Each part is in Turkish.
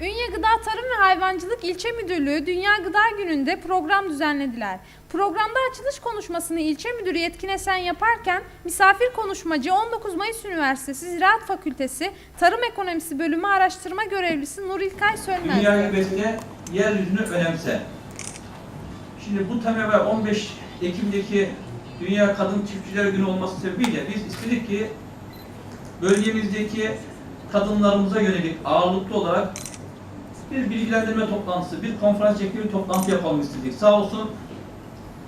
Ünye Gıda Tarım ve Hayvancılık İlçe Müdürlüğü Dünya Gıda Günü'nde program düzenlediler. Programda açılış konuşmasını ilçe müdürü Yetkin Esen yaparken misafir konuşmacı 19 Mayıs Üniversitesi Ziraat Fakültesi Tarım Ekonomisi Bölümü Araştırma Görevlisi Nur İlkay Sönmez. Dünyayı besle, yeryüzünü önemse. Şimdi bu tema ve 15 Ekim'deki Dünya Kadın Çiftçiler Günü olması sebebiyle biz istedik ki bölgemizdeki kadınlarımıza yönelik ağırlıklı olarak bir bilgilendirme toplantısı, bir konferans şekli bir toplantı yapalım istedik. Sağ olsun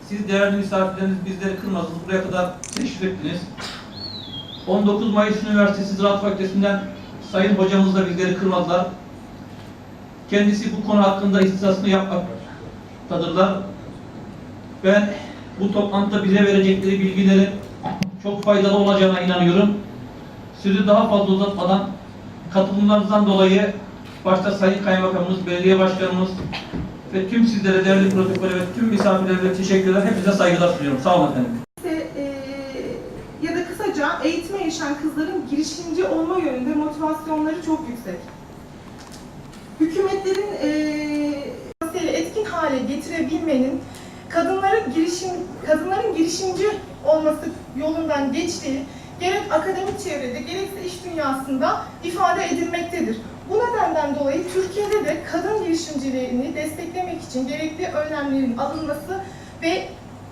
siz değerli misafirleriniz bizleri kırmadınız. Buraya kadar teşrif ettiniz. 19 Mayıs Üniversitesi Ziraat Fakültesinden sayın hocamız da bizleri kırmadılar. Kendisi bu konu hakkında istisasını yapmaktadırlar. Ben bu toplantıda bize verecekleri bilgilerin çok faydalı olacağına inanıyorum. Sözü daha fazla uzatmadan katılımlarınızdan dolayı başta Sayın Kaymakamımız, Belediye Başkanımız ve tüm sizlere değerli protokole ve tüm misafirlere teşekkürler. Hepinize saygılar sunuyorum. Sağ olun efendim. E, ya da kısaca eğitime erişen kızların girişimci olma yönünde motivasyonları çok yüksek. Hükümetlerin e, etkin hale getirebilmenin kadınların girişim kadınların girişimci olması yolundan geçtiği gerek akademik çevrede gerekse iş dünyasında ifade edilmektedir. Bu nedenden dolayı Türkiye'de de kadın girişimciliğini desteklemek için gerekli önlemlerin alınması ve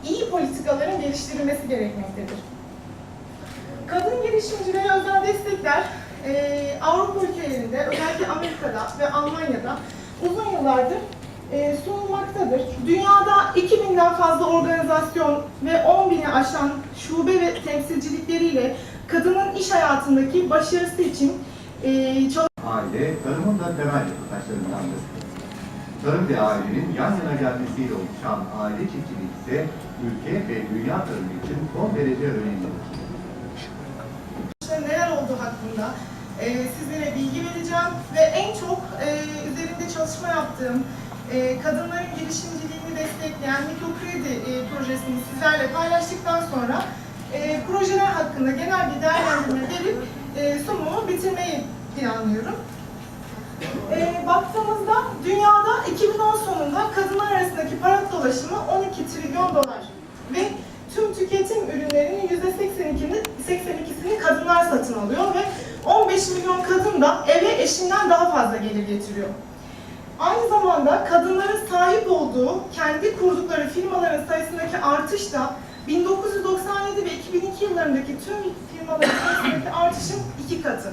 iyi politikaların geliştirilmesi gerekmektedir. Kadın girişimcilere özel destekler eee, Avrupa ülkelerinde, özellikle Amerika'da ve Almanya'da uzun yıllardır eee, sunulmaktadır. Dünyada 2000'den fazla organizasyon ve 10.000'i aşan şube ve temsilcilikleriyle kadının iş hayatındaki başarısı için eee Aile, tarımın da temel taşlarındandır. Tarım ve ailenin yan yana gelmesiyle oluşan aile çiftçiliği ise ülke ve dünya tarımı için son derece önemlidir. işte neler olduğu hakkında e, sizlere bilgi vereceğim ve en çok e, üzerinde çalışma yaptığım e, kadınların girişimciliğini destekleyen mikrokredi e, projesini sizlerle paylaştıktan sonra e, projeler hakkında genel bir değerlendirme verip e, sunumu bitirmeyi planlıyorum. E, baktığımızda dünyada 2010 sonunda kadınlar arasındaki para dolaşımı 12 trilyon dolar ve tüm tüketim ürünlerinin %82'sini 82'sini kadınlar satın alıyor ve 15 milyon kadın da eve eşinden daha fazla gelir getiriyor. Aynı zamanda kadınların sahip olduğu, kendi kurdukları firmaların sayısındaki artış da 1997 ve 2002 yıllarındaki tüm firmaların sayısındaki artışın iki katı.